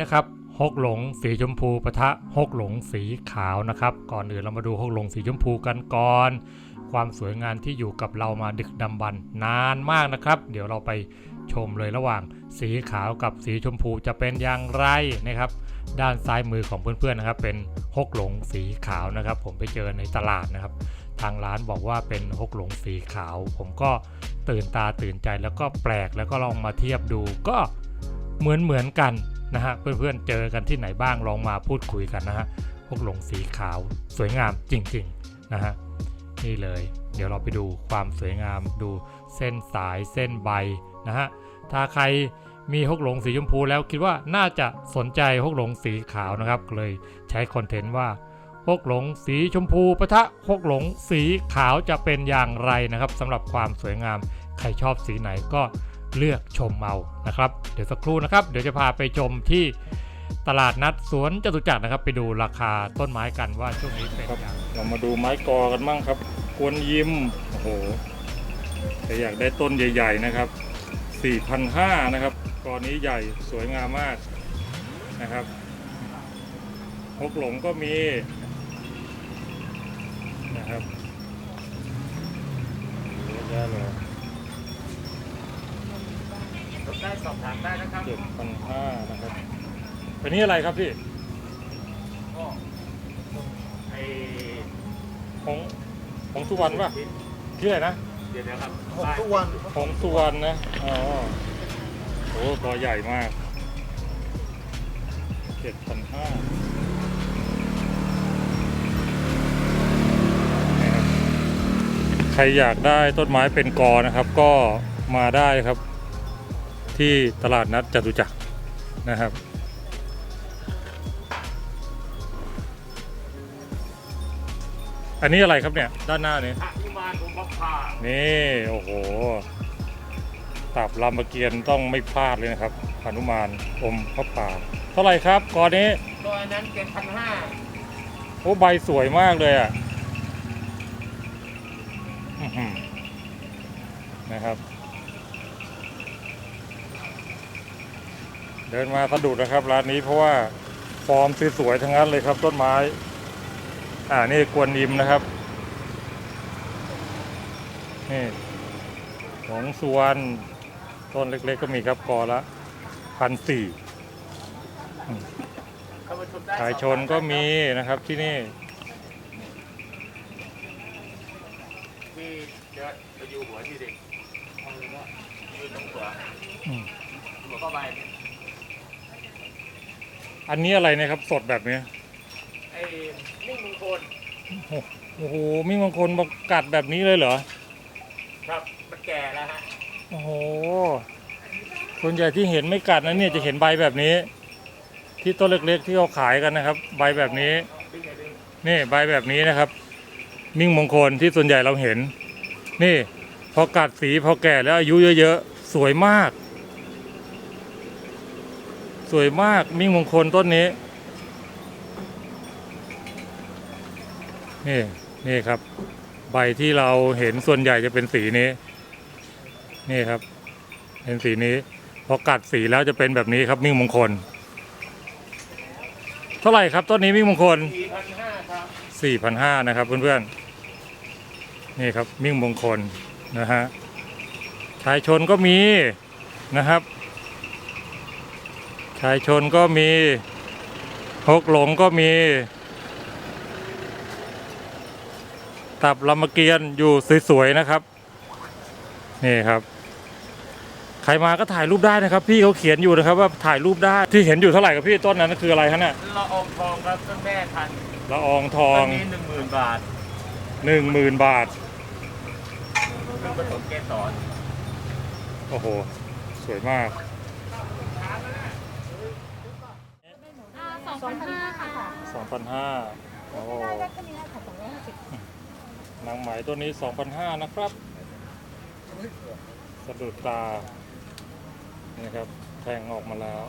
นะครับฮกหลงสีชมพูปะทะฮกหลงสีขาวนะครับ ก่อนอื่นเรามาดูฮกหลงสีชมพูกันก่อน ความสวยงามที่อยู่กับเรามาดึกดำบรรนานมากนะครับ เดี๋ยวเราไปชมเลยระหว่างสีขาวกับสีชมพูจะเป็นอย่างไรนะครับ ด้านซ้ายมือของเพื่อนๆนะครับ เป็นฮกหลงสีขาวนะครับ ผมไปเจอในตลาดนะครับ ทางร้านบอกว่าเป็นฮกหลงสีขาว ผมก็ตื่นตาตื่นใจแล้วก็แปลกแล้วก็ลองมาเทียบดูก็เหมือนเหมือนกัน นะฮะเพื่อนๆเจอกันที่ไหนบ้างลองมาพูดคุยกันนะฮะฮกหลงสีขาวสวยงามจริงๆนะฮะนี่เลย เดี๋ยวเราไปดูความสวยงามดูเส้นสายเส้นใบนะฮะถ้าใครมีฮกหลงสีชมพูแล้วคิดว่าน่าจะสนใจฮกหลงสีขาวนะครับเลยใช้คอนเทนต์ว่าฮกหลงสีชมพูปะทะฮกหลงสีขาวจะเป็นอย่างไรนะครับสำหรับความสวยงามใครชอบสีไหนก็ เลือกชมเอานะครับ เดี๋ยวสักครู่นะครับ เดี๋ยวจะพาไปชมที่ตลาดนัดสวนจตุจักรนะครับ ไปดูราคาต้นไม้กันว่าช่วงนี้เป็นอย่างเรามาดูไม้กอกันบ้างครับกวนยิมโอ้โหแต่อยากได้ต้นใหญ่ ๆนะครับ4,500นะครับกอนี้ใหญ่สวยงามมากนะครับฮกหลงก็มีนะครับเยอะแยะเลย ได้ สอบถามได้นะครับ เจ็ดพันห้านะครับอันนี้อะไรครับพี่ ก็ไอของของสุวรรณป่ะชื่ออะไรนะเดี๋ยวนะครับหกทุกวันของสุวรรณนะอ๋อโอ้กอใหญ่มากเจ็ดพันห้าใครอยากได้ต้นไม้เป็นกอนะครับ ก็มาได้ครับ ที่ตลาดนัดจตุจักรนะครับ อันนี้อะไรครับเนี่ย ด้านหน้านี้อนุมานอุปภานี่ โอ้โห ตับรามเกียรติ์ต้องไม่พลาดเลยนะครับหนุมานอมพระป่า เท่าไหร่ครับกอนนี้ตัวนั้นเจ็ดพันห้าโอ้ใบสวยมากเลยอะอื้อหือนะครับ เดินมาสะดุดนะครับ ร้านนี้เพราะว่าฟอร์มสวยๆทั้งนั้นเลยครับ ต้นไม้ อ่านี่กวนยิมนะครับนี่ของสวนต้นเล็ก ๆ ก็มีครับกอละพันสี่เข้ามาชมได้สายชนก็มีนะครับที่นี่ที่จะไปอยู่หัวที่เด็กยืนตรงหัวอืมหัวเข้าไป อันนี้อะไรนะครับ สดแบบนี้ไอ้นิ่งมงคลโอ้โหมีบางคนมากัดแบบนี้เลยเหรอ ครับมันแก่แล้วฮะโอ้โหส่วนใหญ่ที่เห็นไม่กัดนะเนี่ยจะเห็นใบแบบนี้ ที่ต้นเล็กๆที่เขาขายกันนะครับ ใบแบบนี้ดึงไงดึงนี่ใบแบบนี้นะครับ มิ่งมงคลที่ส่วนใหญ่เราเห็น นี่ พอกัดสีพอแก่แล้วอายุเยอะๆสวยมาก สวยมากมิ่งมงคลต้นนี้ นี่นี่ครับ ใบที่เราเห็นส่วนใหญ่จะเป็นสีนี้ นี่ครับเห็นสีนี้พอกัดสีแล้วจะเป็นแบบนี้ครับมิ่งมงคล เท่าไหร่ครับต้นนี้มิ่งมงคลสี่พันห้าครับสี่พันห้านะครับเพื่อนๆนี่ครับมิ่งมงคลนะฮะชายชนก็มีนะครับ ชายชนก็มีฮกหลงก็มี ตับลำเกียนอยู่สวยๆนะครับ นี่ครับ ใครมาก็ถ่ายรูปได้นะครับ พี่เขาเขียนอยู่นะครับ ว่าถ่ายรูปได้ที่เห็นอยู่เท่าไหร่ครับพี่ต้นนั้นคืออะไรฮะเนี่ยละอองทองครับต้นแม่พันธุ์ละอองทอต้งนนี้หนึ่งหมื่นบาทหนึ่งหมื่นบาท เพิ่งผสมเกสรโอ้โห สวยมาก สองพันห้าค่ะ2,500โอ้ได้ได้แค่นี้ได้ค่ะสองร้อยห้าสิบนางไหมตัวนี้2,500นะครับ สะดุดตา นี่ครับ แทงออกมาแล้ว